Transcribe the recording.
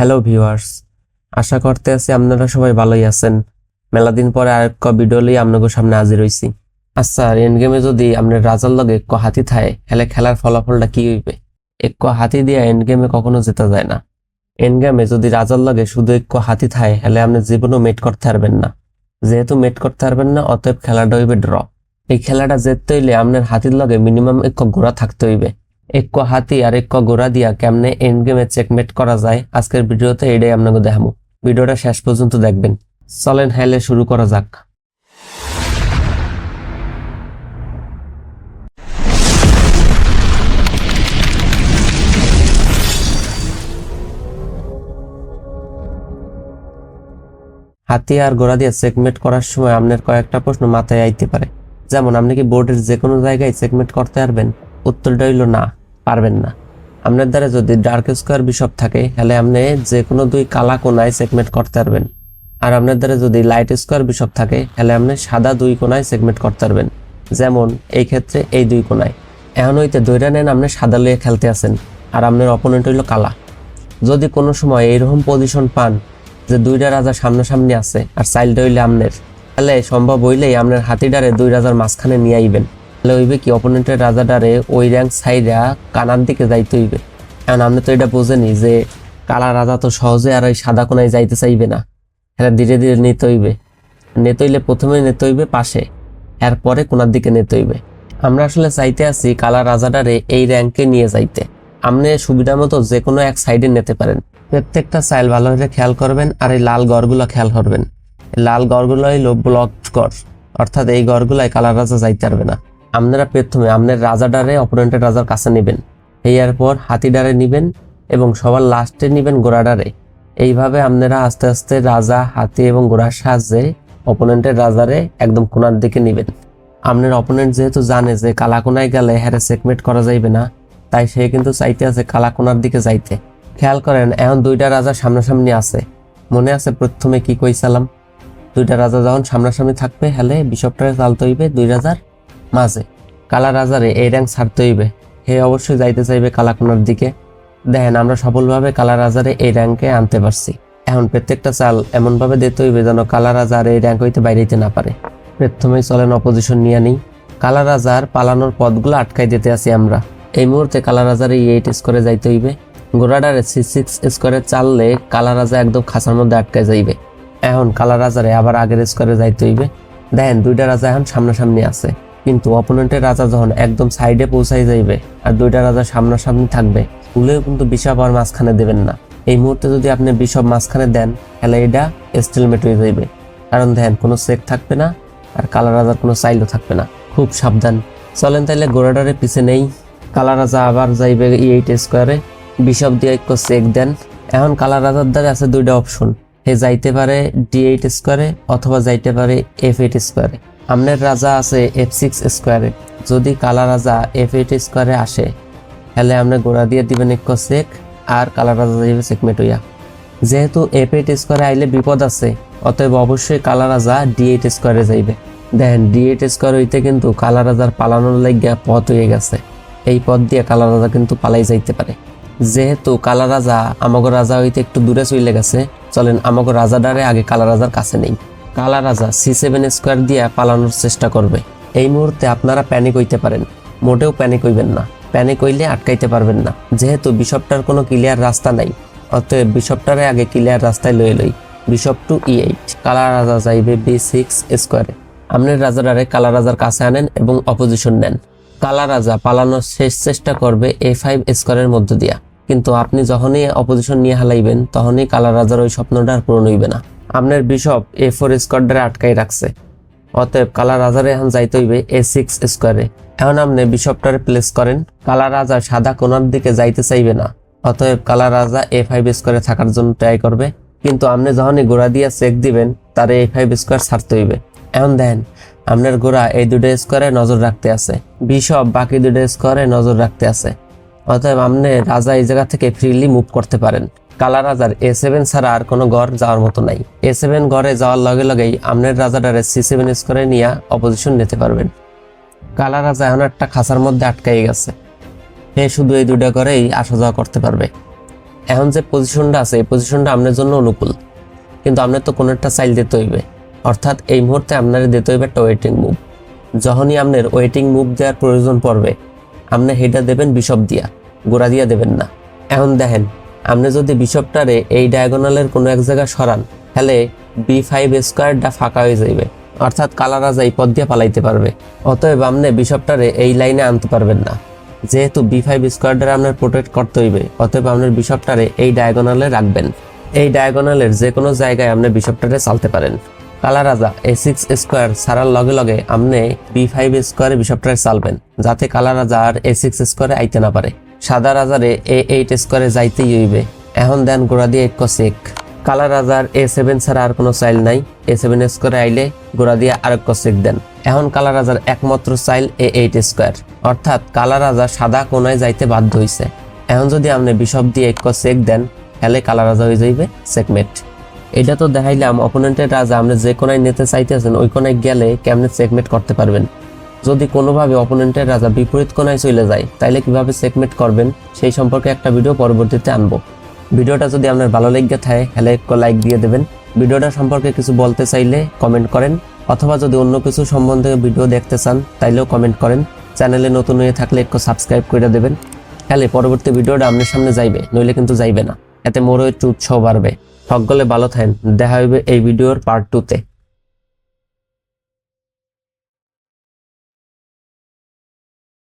Hello viewers আশা করতে আছি আপনারা সবাই ভালোই আছেন। মেলা দিন পরে আরেক ক ভিডিও লিয়ে আপনাদের সামনে হাজির হইছি। আচ্ছা এন্ড গেমে যদি আপনার রাজার লগে এক হাতি থাকে হেলে খেলার ফলাফলটা কি হইবে? এক হাতি দিয়ে এন্ড গেমে কখনো জেতা যায় না। এন্ড গেমে যদি রাজার লগে শুধু এক হাতি থাকে হেলে আপনি জীবনও মেট করতে পারবেন না। যেহেতু মেট করতে পারবেন না, অতএব খেলাটা হইবে ড্র এই খেলাটা জিততে হইলে আপনার হাতির লগে মিনিমাম এক ঘোড়া থাকতে হইবে। এক হাতি আর এক ঘোড়া দিয়া কেমনে এন্ড গেমে চেকমেট করা যায়, আজকের ভিডিওতে এটাই আপনাকে দেখাবো। ভিডিওটা শেষ পর্যন্ত দেখবেন। চলেন হাইলে শুরু করা যাক। হাতি আর গোড়া দিয়ে চেকমেট করার সময় আপনার কয়েকটা প্রশ্ন মাথায় আইতে পারে। যেমন, আপনি কি বোর্ডের যে কোনো জায়গায় চেকমেট করতে পারবেন? উত্তরটা হইল না। পারবেন না। আপনার দ্বারা যদি ডার্ক স্কোয়ার বিশপ থাকে, তাহলে আপনি যে কোনো দুই কালা কোনায় সেগমেন্ট করতে পারবেন। আর আপনার দ্বারা যদি লাইট স্কোয়ার বিশপ থাকে, তাহলে আপনি সাদা দুই কোনায় সেগমেন্ট করতে পারবেন। যেমন, এই ক্ষেত্রে এই দুই কোনায়। এখন হইতে দৈরা নেন, আপনি সাদা লইয়ে খেলতে আছেন, আর আপনার অপোনেন্ট হইল কালা। যদি কোনো সময় এইরকম পজিশন পান, যে দুইটা রাজা সামনাসামনি আছে, আর চাইল্ডটা হইলে আপনার, তাহলে সম্ভব হইলেই আপনার হাতিডারে দুই রাজার মাঝখানে নিয়ে আইবেন। তাহলে হইবে কি অপোনেন্টের রাজাটারে ওই র্যাঙ্ক সাইডা কানার দিকে যাইতে হইবে। কারণ আপনি তো এটা বোঝেনি যে কালা রাজা তো সহজে আর ওই সাদা কোনায় যাইতে চাইবে না। এটা ধীরে ধীরে নিতে হইবে। নিতে হইলে প্রথমে নিতে হইবে পাশে, এরপরে কোনার দিকে নিতে হইবে। আমরা আসলে চাইতে আছি কালা রাজাটারে এই র্যাঙ্কে নিয়ে যাইতে। আপনি সুবিধা মতো যে কোনো এক সাইডে নিতে পারেন। প্রত্যেকটা সাইল ভালো খেয়াল করবেন আর এই লাল গড়গুলো খেয়াল করবেন। লাল গড়গুলো হইল ব্লক গড়। অর্থাৎ এই গড়গুলাই কালা রাজা যাইতে পারবে না। আপনারা প্রথমে আপনার রাজাডারে অপোনেন্টের রাজার কাছে নেবেন। এই এরপর হাতিডারে নিবেন এবং সবার লাস্টে নিবেন ঘোড়াডারে এইভাবে আপনারা আস্তে আস্তে রাজা, হাতি এবং ঘোড়ার সাহায্যে অপোনেন্টের রাজারে একদম কোনার দিকে নিবেন। আপনার অপোনেন্ট যেহেতু জানে যে কালাকোনায় গেলে হ্যারে চেকমেট করা যাইবে না, তাই সে কিন্তু চাইতে আছে কালা কোনার দিকে যাইতে। খেয়াল করেন, এখন দুইটা রাজা সামনাসামনি আছে। মনে আছে প্রথমে কি কইসালাম দুইটা রাজা যখন সামনাসামনি থাকবে হেলে বিশপটারে চালতে হইবে দুই রাজার। মাঝে। কালা রাজারে এই র্যাঙ্ক ছাড়তে হইবে। হে অবশ্যই যাইতে চাইবে কালাকোনার দিকে। দেখেন, আমরা সফলভাবে কালা রাজারে এই র্যাঙ্কে আনতে পারছি। এখন প্রত্যেকটা চাল এমনভাবে দিতে হইবে যেন কালা রাজার এই র্যাঙ্ক হইতে বাইরেতে না পারে। প্রথমেই চলেন অপোজিশন নিয়ে নিই। কালা রাজার পালানোর পথগুলো আটকাই দিতে আছি আমরা। এই মুহূর্তে কালা রাজার এই এইট স্কোরে যাইতে হইবে। গোড়াডারে সি সিক্স স্কোরে চাললে কালা রাজা একদম খাঁচার মধ্যে আটকায় যাইবে। এখন কালা রাজারে আবার আগের স্কোরে যাইতে হইবে। দেখেন দুইটা রাজা এখন সামনাসামনি আছে। কিন্তু অপোনেন্টের রাজা যখন একদম সাইডে পৌঁছাই যাইবে আর দুইটা রাজা সামনাসামনি থাকবে ভুলেও কিন্তু বিশপ আর মাঝখানে দেবেন না। এই মুহূর্তে যদি আপনি বিশপ মাঝখানে দেন, তাহলে এটা স্টিলমেট হয়ে যাইবে কারণ দেখেন, কোনো চেক থাকবে না আর কালা রাজার কোনো চাইলও থাকবে না। খুব সাবধান। চলেন তাইলে গোড়াডারে পিছে নেই। কালা রাজা আবার যাইবে ই এইট স্কোয়ারে বিশপ দিয়ে একটু চেক দেন। এখন কালা রাজার দ্বারা আছে দুইটা অপশন হে যাইতে পারে ডি এইট স্কোয়ারে অথবা যাইতে পারে এফ এইট স্কোয়ারে আমনের রাজা আছে এফ সিক্স স্কোয়ারে যদি কালা রাজা এফ এইট স্কোয়ারে আসে, তাহলে আপনি গোড়া দিয়ে দিবেন এক চেক আর কালা রাজা যাইবে চেকমেট হইয়া। যেহেতু এফ এইট স্কোয়ারে আইলে বিপদ আছে, অতএব অবশ্যই কালা রাজা ডি এইট স্কোয়ারে যাইবে। দেখেন ডি এইট স্কোয়ার হইতে কিন্তু কালা রাজার পালানোর লাগিয়া পথ হয়ে গেছে। এই পথ দিয়ে কালা রাজা কিন্তু পালাই যাইতে পারে। যেহেতু কালা রাজা আমাগো রাজা হইতে একটু দূরে চলে গেছে, চলেন আমাগো রাজাডারে আগে কালা রাজার কাছে নেই। কালা রাজা সি সেভেন স্কোয়ার দিয়ে পালানোর চেষ্টা করবে। এই মুহূর্তে আপনারা প্যানিক হইতে পারেন। মোটেও প্যানিক হইবেন না। প্যানিক হইলে আটকাইতে পারবেন না। যেহেতু বিশপটার কোনো ক্লিয়ার রাস্তা নাই। অতএব বিশপটারে আগে ক্লিয়ার রাস্তায় লয়ে লই। বিশপ টু ই এইট কালা রাজা যাইবে বি সিক্স স্কোয়ারে আপনার রাজাডারে কালা রাজার কাছে আনেন এবং অপোজিশন নেন। কালা রাজা পালানোর শেষ চেষ্টা করবে এ ফাইভ স্কোয়ারের মধ্য দিয়া। কিন্তু আপনি যখনই অপোজিশন নিয়ে হালাইবেন, তখনই কালা রাজার ওই স্বপ্নটা আর পূরণ হইবে না। আপনার বিশপ এ ফোর স্কোয়ারে আটকাই রাখছে। অতএব কালা রাজারে এখন যাইতে হইবে এ সিক্স স্কোয়ারে এখন আপনি বিশপটারে প্লেস করেন, কালা রাজা সাদা কোনার দিকে যাইতে চাইবে না। অতএব কালা রাজা এ ফাইভ স্কোয়ারে থাকার জন্য ট্রাই করবে। কিন্তু আপনি যখনই গোড়া দিয়ে চেক দিবেন, তারে এ ফাইভ স্কোয়ার ছাড়তে হইবে। এখন দেন আপনার গোড়া এই দুটো স্কোয়ারে নজর রাখতে আছে। বিশপ বাকি দুটো স্কোয়ারে নজর রাখতে আছে। অতএব আপনি রাজা এই জায়গা থেকে ফ্রিলি মুভ করতে পারেন। কালা রাজার এ সেভেন ছাড়া আর কোনো গড় যাওয়ার মতো নাই। এ সেভেন গড়ে যাওয়ার লগে লগেই আপনার রাজাটারে সি সেভেন স্কোরে নিয়ে অপোজিশন নিতে পারবেন। কালা রাজা এখন একটা খাঁচার মধ্যে আটকাই গেছে। সে শুধু এই দুটা করেই আসা যাওয়া করতে পারবে। এখন যে পজিশনটা আছে, এই পজিশনটা আপনার জন্য অনুকূল। কিন্তু আপনার তো কোনো একটা চাইল দিতে হইবে। অর্থাৎ এই মুহূর্তে আপনার দিতে হইবে একটা ওয়েটিং মুভ যখনই আপনার ওয়েটিং মুভ দেওয়ার প্রয়োজন পড়বে আপনি হেডা দেবেন বিশপ দিয়া, গোড়া দিয়া দেবেন না। এখন দেখেন আপনি যদি বিশপটারে এই ডায়াগোনালের কোনো এক জায়গায় সরান, তাহলে বি ফাইভ স্কোয়ারটা ফাঁকা হয়ে যাইবে। অর্থাৎ কালারাজা এই পথ দিয়ে পালাইতে পারবে। অতএব আপনি বিশপটারে এই লাইনে আনতে পারবেন না। যেহেতু বি ফাইভ স্কোয়ারটারে আপনার প্রোটেক্ট করতে হইবে, অতএব আপনার বিশপটারে এই ডায়াগোনালে রাখবেন। এই ডায়াগোনালের যে কোনো জায়গায় আপনি বিশপটারে চালতে পারেন। কালা রাজা এ সিক্স স্কোয়ার ছাড়ার লগে লগে আপনি বি ফাইভ স্কোয়ারে বিশপটারে চালবেন, যাতে কালা রাজা আর এ সিক্স স্কোয়ারে আইতে না পারে। সাদা রাজারে এ এইট স্কোয়ারে যাইতেই হইবে। এখন দেন গোড়া দিয়ে এক চেক কালা রাজার এ সেভেন ছাড়া আর কোনো চাইল নাই। এ সেভেন স্কোয়ারে আইলে গোড়া দিয়ে আরেক চেক দেন। এখন কালা রাজার একমাত্র চাইল এ এইট স্কোয়ার। অর্থাৎ কালা রাজা সাদা কোনায় যাইতে বাধ্য হইছে। এখন যদি আপনি বিশপ দিয়ে এক চেক দেন, তাহলে কালা রাজা হয়ে যাইবে চেকমেট এটা তো দেখাইলাম অপোনেন্টের রাজা আপনি যে কোনায় নিতে চাইতেছেন, ওই কোনায় গেলে কেমনে চেকমেট করতে পারবেন? যদি কোনোভাবে অপোনেন্টের রাজা বিপরীত কোনায় চলে যায়, তাইলে কীভাবে চেকমেট করবেন? সেই সম্পর্কে একটা ভিডিও পরবর্তীতে আনব। ভিডিওটা যদি আপনার ভালো লেগে থাকে, তাহলে লাইক দিয়ে দেবেন। ভিডিওটা সম্পর্কে কিছু বলতে চাইলে কমেন্ট করেন, অথবা যদি অন্য কিছু সম্বন্ধে ভিডিও দেখতে চান, তাইলেও কমেন্ট করেন। চ্যানেলে নতুন হয়ে থাকলে একটু সাবস্ক্রাইব করে দেবেন। তাহলে পরবর্তী ভিডিওটা আপনার সামনে যাইবে, নইলে কিন্তু যাইবে না। এতে মোরও একটু উৎসাহ বাড়বে। সকলে ভালো থাকেন, দেখা হইবে এই ভিডিওর পার্ট টুতে